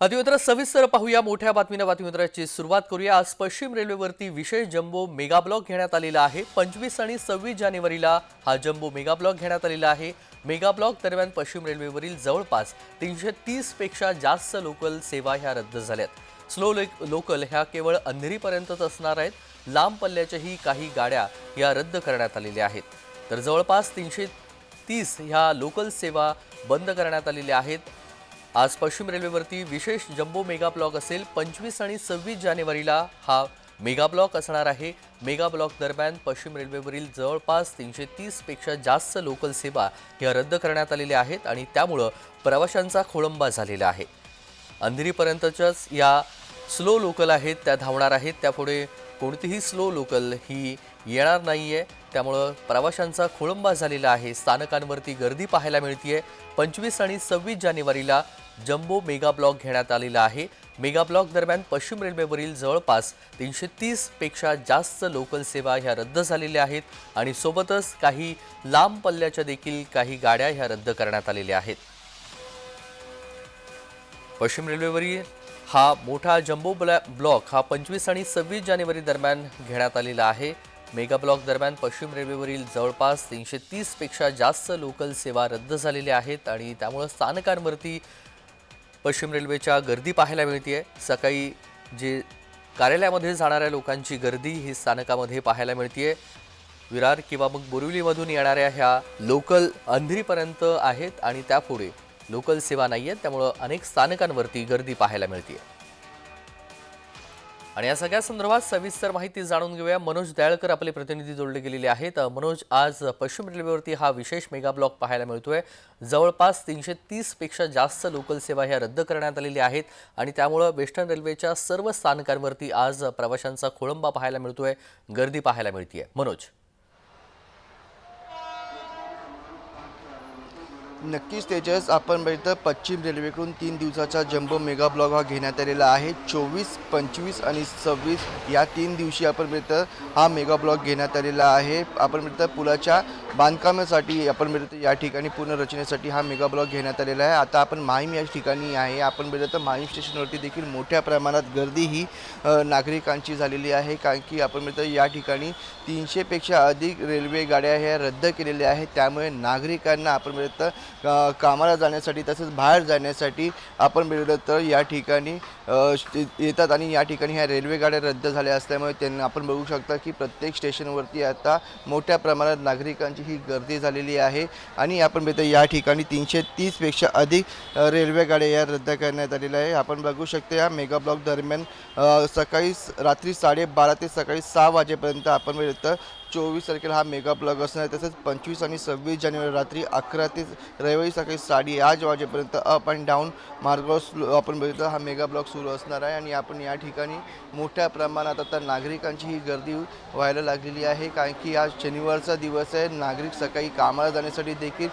बातमीपत्र सविस्तर पाहूया. मोठ्या बातमीनं बातमीपत्राची सुरुवात करूया. आज पश्चिम रेल्वेवरती विशेष जम्बो मेगा ब्लॉक घेण्यात आलेला आहे. पंचवीस आणि सव्वीस जानेवारीला हा जम्बो मेगा ब्लॉक घेण्यात आलेला आहे. मेगा ब्लॉक दरम्यान पश्चिम रेल्वेवरील जवळपास तीनशे तीसपेक्षा जास्त लोकल सेवा ह्या रद्द झाल्यात. स्लो लोकल ह्या केवळ अंधेरीपर्यंतच असणार आहेत. लांब पल्ल्याच्याही काही गाड्या या रद्द करण्यात आलेल्या आहेत. तर जवळपास तीनशे तीस ह्या लोकल सेवा बंद करण्यात आलेल्या आहेत. आज पश्चिम रेल्वेवरती विशेष जम्बो मेगा ब्लॉक असेल. पंचवीस आणि सव्वीस जानेवारीला हा मेगा ब्लॉक असणार आहे. मेगा ब्लॉक दरम्यान पश्चिम रेल्वेवरील जवळपास तीनशे तीसपेक्षा जास्त लोकल सेवा ह्या रद्द करण्यात आलेल्या आहेत आणि त्यामुळं प्रवाशांचा खोळंबा झालेला आहे. अंधेरीपर्यंतच्याच या स्लो लोकल आहेत त्या धावणार आहेत. त्यापुढे कोणतीही स्लो लोकल ही येणार नाही आहे त्यामुळं प्रवाशांचा खोळंबा झालेला आहे. स्थानकांवरती गर्दी पाहायला मिळतीये. पंचवीस आणि सव्वीस जानेवारीला जम्बो मेगा ब्लॉक घेण्यात आलेला आहे. मेगा ब्लॉक दरम्यान पश्चिम रेल्वेवरील जवळपास तीनशे तीसपेक्षा जास्त लोकल सेवा ह्या रद्द झालेल्या आहेत आणि सोबतच काही लांब पल्ल्याच्या देखील काही गाड्या ह्या रद्द करण्यात आलेल्या आहेत. पश्चिम रेल्वेवरील हा मोठा जम्बो ब्लॉक हा पंचवीस आणि सव्वीस जानेवारी दरम्यान घेण्यात आलेला आहे. मेगा ब्लॉक दरम्यान पश्चिम रेल्वेवरील जवळपास तीनशे तीसपेक्षा जास्त लोकल सेवा रद्द झालेल्या आहेत आणि त्यामुळं स्थानकांवरती पश्चिम रेल्वेच्या गर्दी पाहायला मिळते सकाळी जे कार्यालयामध्ये जाणाऱ्या लोकांची गर्दी ही स्थानकामध्ये पाहायला मिळते विरार किंवा मग बोरिवलीमधून येणाऱ्या ह्या लोकल अंधेरीपर्यंत आहेत आणि त्यापुढे लोकल सेवा नाही आहेत त्यामुळं अनेक स्थानकांवरती गर्दी पाहायला मिळते आहे आणि या सगळ्या संदर्भात सविस्तर माहिती जाणून घेऊया. मनोज दयाळकर आपले प्रतिनिधी जोडले गेलेले आहेत. मनोज आज पश्चिम रेल्वेवरती हा विशेष मेगा ब्लॉक पाहायला मिळतोय. जवळपास तीनशे तीसपेक्षा जास्त लोकल सेवा ह्या रद्द करण्यात आलेल्या आहेत आणि त्यामुळं वेस्टर्न रेल्वेच्या सर्व स्थानकांवरती आज प्रवाशांचा खोळंबा पाहायला मिळतोय गर्दी पाहायला मिळतीय. मनोज. नक्कीच तेजस आपण बघितलं पश्चिम रेल्वेकडून तीन दिवसाचा जम्बो मेगा ब्लॉग हा घेण्यात आलेला आहे. चोवीस पंचवीस आणि सव्वीस या तीन दिवशी आपण बघितलं हा मेगा ब्लॉग घेण्यात आलेला आहे. आपण बघितलं पुलाच्या बांधकामासाठी आपण बघितलं या ठिकाणी पुनर्रचनेसाठी हा मेगा ब्लॉग घेण्यात आलेला आहे. आता आपण माहीम या ठिकाणी आहे. आपण बघितलं तर माहीम स्टेशनवरती देखील मोठ्या प्रमाणात गर्दी ही नागरिकांची झालेली आहे. कारण की आपण बघितलं या ठिकाणी तीनशेपेक्षा अधिक रेल्वे गाड्या ह्या रद्द केलेल्या आहेत. त्यामुळे नागरिकांना आपण बघितलं कामाला जाण्यासाठी तसेच बाहेर जाण्यासाठी आपण बघितलं तर या ठिकाणी येतात आणि या ठिकाणी ह्या रेल्वेगाड्या रद्द झाल्या असल्यामुळे त्यांना आपण बघू शकता की प्रत्येक स्टेशनवरती आता मोठ्या प्रमाणात नागरिकांची ही गर्दी झालेली आहे आणि आपण बघतो या ठिकाणी तीनशे तीसपेक्षा अधिक रेल्वेगाड्या या रद्द करण्यात आलेल्या आहे आपण बघू शकतो या मेगा ब्लॉक दरम्यान सकाळी रात्री साडेबारा ते सकाळी सहा वाजेपर्यंत आपण बघितलं चोवीस तारखेला हा मेगा ब्लॉक असणार आहे. तसेच पंचवीस आणि सव्वीस जानेवारी रात्री अकरा ते रविवारी सकाळी साडे आठ वाजेपर्यंत अप अँड डाऊन मार्गावर स्लो- आपण बघितलं हा मेगा ब्लॉग सुरू असणार आहे. आणि आपण या ठिकाणी मोठ्या प्रमाणात आता नागरिकांची ही गर्दी व्हायला लागलेली आहे. कारण की आज शनिवारचा दिवस आहे. नागरिक सकाळी कामाला जाण्यासाठी देखील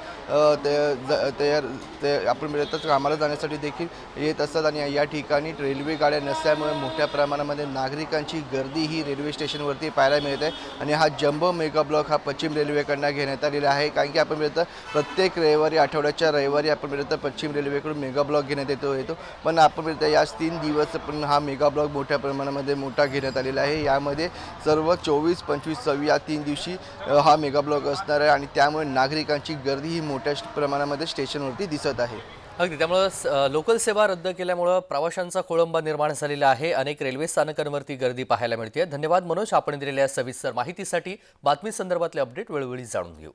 तया- ज- तयार ते आपण मिळतच कामाला जाण्यासाठी देखील येत असतात. आणि या ठिकाणी रेल्वे गाड्या नसल्यामुळे मोठ्या प्रमाणामध्ये नागरिकांची गर्दी ही रेल्वे स्टेशनवरती पाहायला मिळत आहे. आणि हा जम्बो मेगा ब्लॉक हा पश्चिम रेल्वेकडनं घेण्यात आलेला आहे. कारण की आपण मिळतं प्रत्येक रविवारी आठवड्याच्या रविवारी आपण मिळतं पश्चिम रेल्वेकडून मेगा ब्लॉक घेण्यात येतो येतो. पण आपण मिळतं याच तीन दिवस पण हा मेगा ब्लॉक मोठ्या प्रमाणामध्ये मोठा घेण्यात आलेला आहे. यामध्ये सर्व चोवीस पंचवीस सव्वीस या तीन दिवशी हा मेगा ब्लॉक असणार आहे आणि त्यामुळे नागरिकांची गर्दी ही मोठ्या प्रमाणामध्ये स्टेशनवरती दिसत आहे. अगदी. त्यामुळं स- लोकल सेवा रद्द केल्यामुळं प्रवाशांचा खोळंबा निर्माण झालेला आहे. अनेक रेल्वे स्थानकांवरती गर्दी पाहायला मिळते धन्यवाद मनोज. आपण दिलेल्या सविस्तर माहितीसाठी बातमी संदर्भातले अपडेट वेळोवेळी जाणून घेऊ.